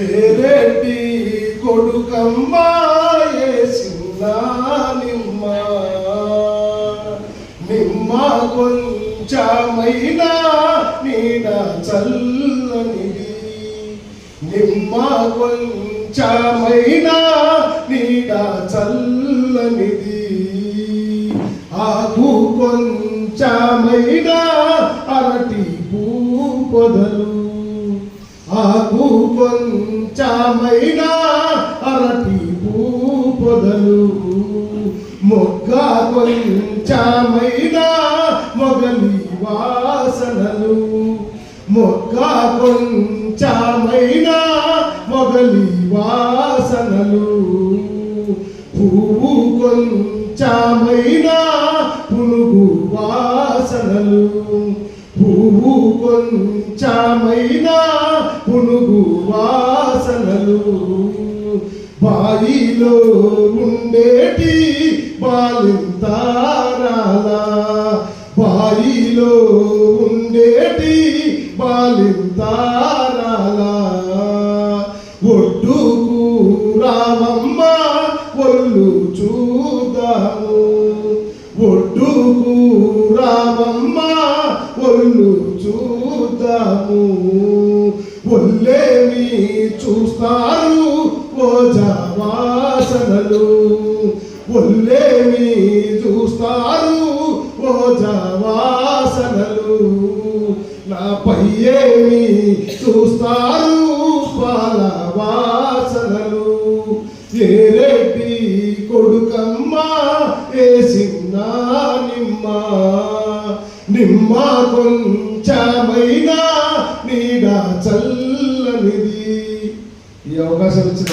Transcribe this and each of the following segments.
ఏరెడ్డి కొడుకమ్మ? నిమ్మ. నిమ్మ కొంచెమైనా నీడ చల్లనిది. నిమ్మ కొంచెమైనా నీడ చల్లనిది. ఆకు కొంచెమైనా అరటి పూ పొదలు. ఆకు కొంచెమైనా అరటి పొదలు మొగ్గ కొంచెమైనా మొగలి వాసనలు. మొగ్గ కొంచెమైనా మొగలి వాసనలు. పువ్వు కొంచెమైనా పునుగు వాసనలు. పువ్వు కొంచెమైనా పునుగు వాసనలు బాయిలో ఉండేటి బాలింతారాల? బాయిలో ఉండే జవాసనలు ఒళ్ళేమి చూస్తారు. ఓ జవాసనలు నా పయ్యేమి చూస్తారు. పాల వాసనలు ఏ రెడ్డి కొడుకమ్మ ఏసిన నిమ్మ. నిమ్మ కొంచెమైనా నీడ చల్లనిది. ఈ అవకాశం ఇచ్చిన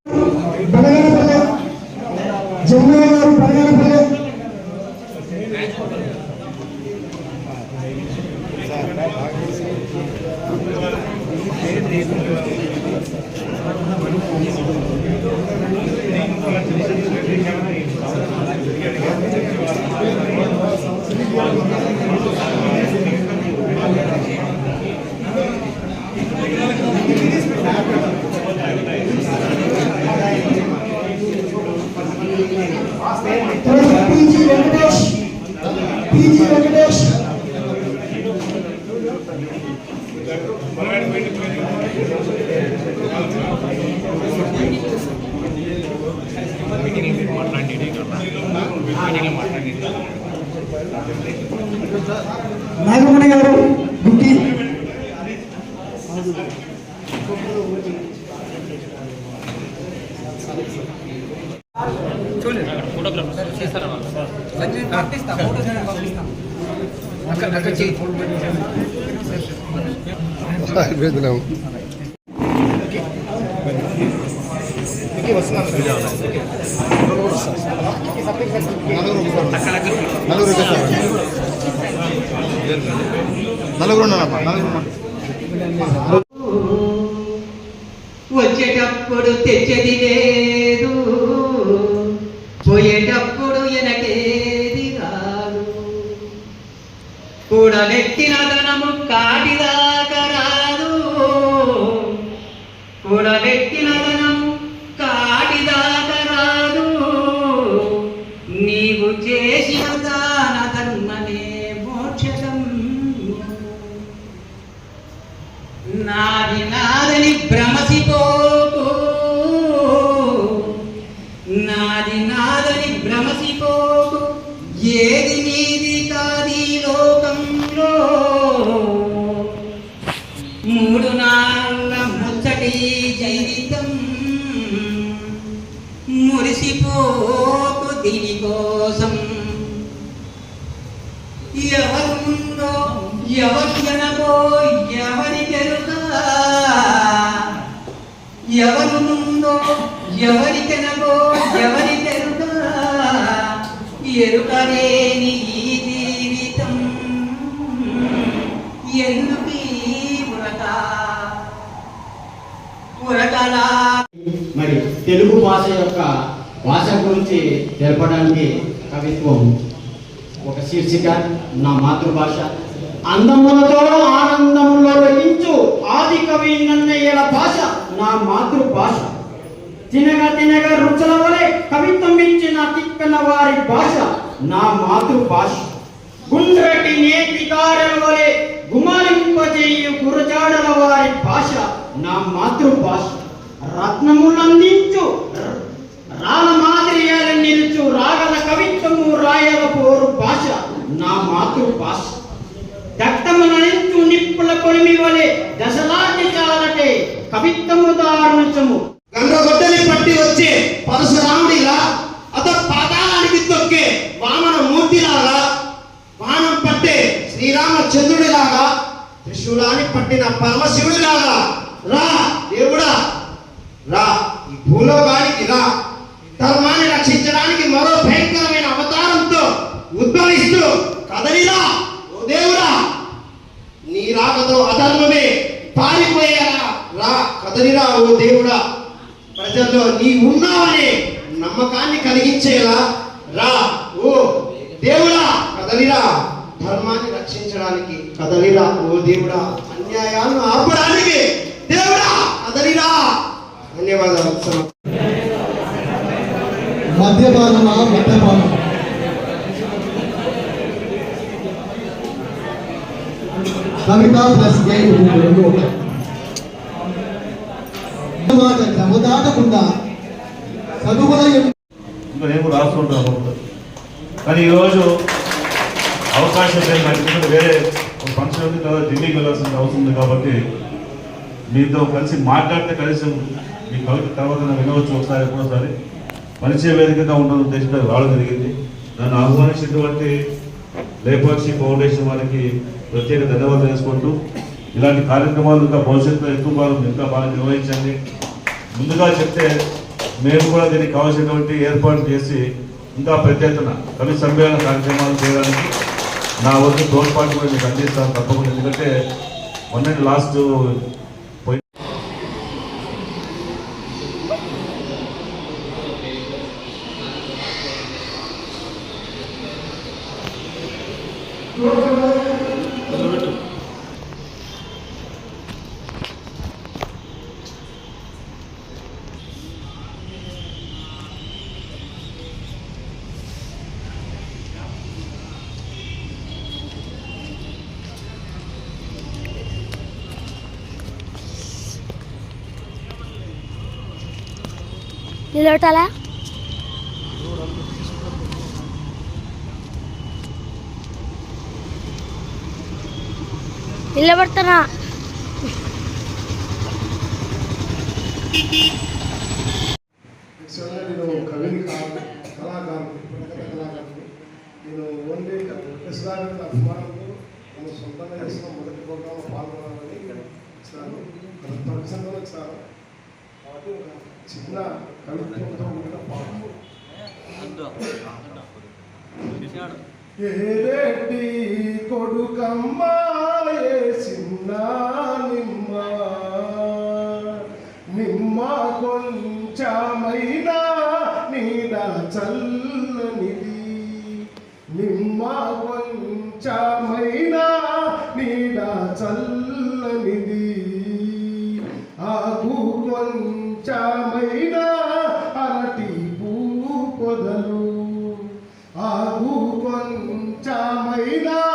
నలుగురు ఉన్నారమ్మా నలుగురు వచ్చేటప్పుడు తెచ్చేది లేదు. పోయేటప్పుడు నాదని భ్రమసిపోకు. నాది నాదని భ్రమసిపోకు. ఏది నీది కాది లోకంలో. మూడు నాళ్ళ ముచ్చటి జీవితం మురిసిపోకు దీనికోసం ఎవరు ముందో ఎవరు జనకో ఎవరు ఎవరు ముందో ఎవరి వెనకో ఎవరి ఎరుకలేని ఈ జీవితం. ఎందుకు ఉరక? ఉరకలా మరి తెలుగు భాష యొక్క భాష గురించి తెలపడానికి కవిత్వం ఒక శీర్షిక నా మాతృభాష. అందములతో ఆనందములో రచించు ఆది కవి నన్నయ్యల భాష. నా మాతృభాష. తినగా తినగా రుచుల వలె కవిత్వం ఇచ్చిన తిక్కన వారి భాష నా మాతృభాష. గుండ్రటి నేతికారల వలె గుమలింపజేయు గురజాడల వారి భాష నా మాతృభాష. రత్నములందించు రాల మాదిరియాల నిలుచు రాగల కవిత్వము రాయల పోరు భాష నా మాతృభాష. దట్టమునంచు నిప్పుల కొలిమి వలె దశలాటి చాలటే కవిత్వము దారుణము గంగగొడ్డలి పట్టి వచ్చే పరశురాముడిలా అత పాతాళానికి తొక్కే వామన మూర్తిలాగా వానం పట్టే శ్రీరామచంద్రుడిలాగా త్రిశూలాన్ని పట్టిన పరమశివుడిలాగా. రా దేవుడా రా ఈ భూలోకానికి రా. ధర్మాన్ని రక్షించడానికి మరో భయంకరమైన అవతారంతో ఉద్భవిస్తూ కదలిరా ఓ దేవుడా. నీ రాకతో అధర్మమే కదలిరా ఓ దేవుడా ప్రజల్లో నీ ఉన్నావనే నమ్మకాన్ని కలిగించేలా రా. ఓ దేవుడా కదలిరా. ధర్మాన్ని రక్షించడానికి కదలిరా. ఓ దేవుడా అన్యాయాలను ఆపడానికి దేవుడా కదలిరా. ధన్యవాదాలు సమ- మద్యపానమా మద్యపానం? కవిత ప్లస్ గేమ్ రెండు ఒకటి. దాటకుండా చదువుల నేను రాస్తుంటాను కానీ ఈరోజు అవకాశం లేదు. నాకు వేరే ఒక ఫంక్షన్ ఉంది కదా ఢిల్లీకి వెళ్ళాల్సిన అవసరం ఉంది కాబట్టి మీతో కలిసి మాట్లాడితే కనీసం మీ కవిత తర్వాత వినవచ్చు ఒకసారి ఎప్పుడోసారి. పరిచయ వేదికగా ఉండాలని ఉద్దేశంగా రావడం జరిగింది. నన్ను ఆహ్వానించినటువంటి లేపాక్షి ఫౌండేషన్ వారికి ప్రత్యేక ధన్యవాదాలు చేసుకుంటూ ఇలాంటి కార్యక్రమాలు ఇంకా భవిష్యత్తులో ఎక్కువ భాగం ఇంకా బాగా నిర్వహించండి. ముందుగా చెప్తే మేము కూడా దీనికి కావాల్సినటువంటి ఏర్పాటు చేసి ఇంకా పెద్ద ఎత్తున కవి సమ్మేళన కార్యక్రమాలు చేయడానికి నా వద్ద తోడ్పాటు కూడా మీకు అందిస్తాను తప్పకుండా. ఎందుకంటే మొన్నటి లాస్ట్ పోయి నిలబెట్టాలా నిలబడతానా నేను కవిని కాదు కళాకారుడు కళాకారుడు. నేను ఓన్లీ కృష్ణాగారి అభిమానంతో నేను సొంతంగా చేసిన మొదటి ప్రోగ్రాంలో పాల్గొనాలని ఇచ్చాను. ప్రపంచంలో ఇచ్చాను. కాబట్టి ఒక చిన్న కవిత్వంతో కూడిన కొడుకమ్మ ఏ చిన్న నిమ్మ? నిమ్మ కొంచెమైనా కొంచెమైనా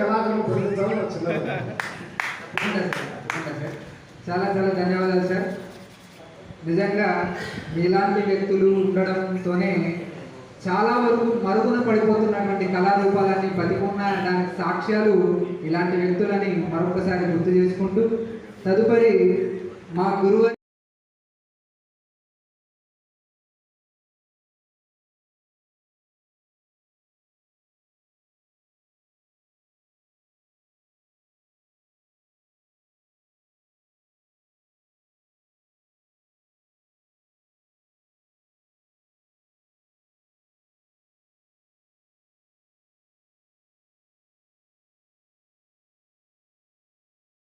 కళాకారులు బతికించాలని నా సార్, సార్. చాలా చాలా ధన్యవాదాలు సార్ నిజంగా మీలాంటి వ్యక్తులు ఉండడంతోనే చాలా వరకు మరుగున పడిపోతున్నటువంటి కళారూపాలన్నీ బతికున్న దానికి సాక్ష్యాలు ఇలాంటి వ్యక్తులని మరొకసారి గుర్తు చేసుకుంటూ తదుపరి మా గురువు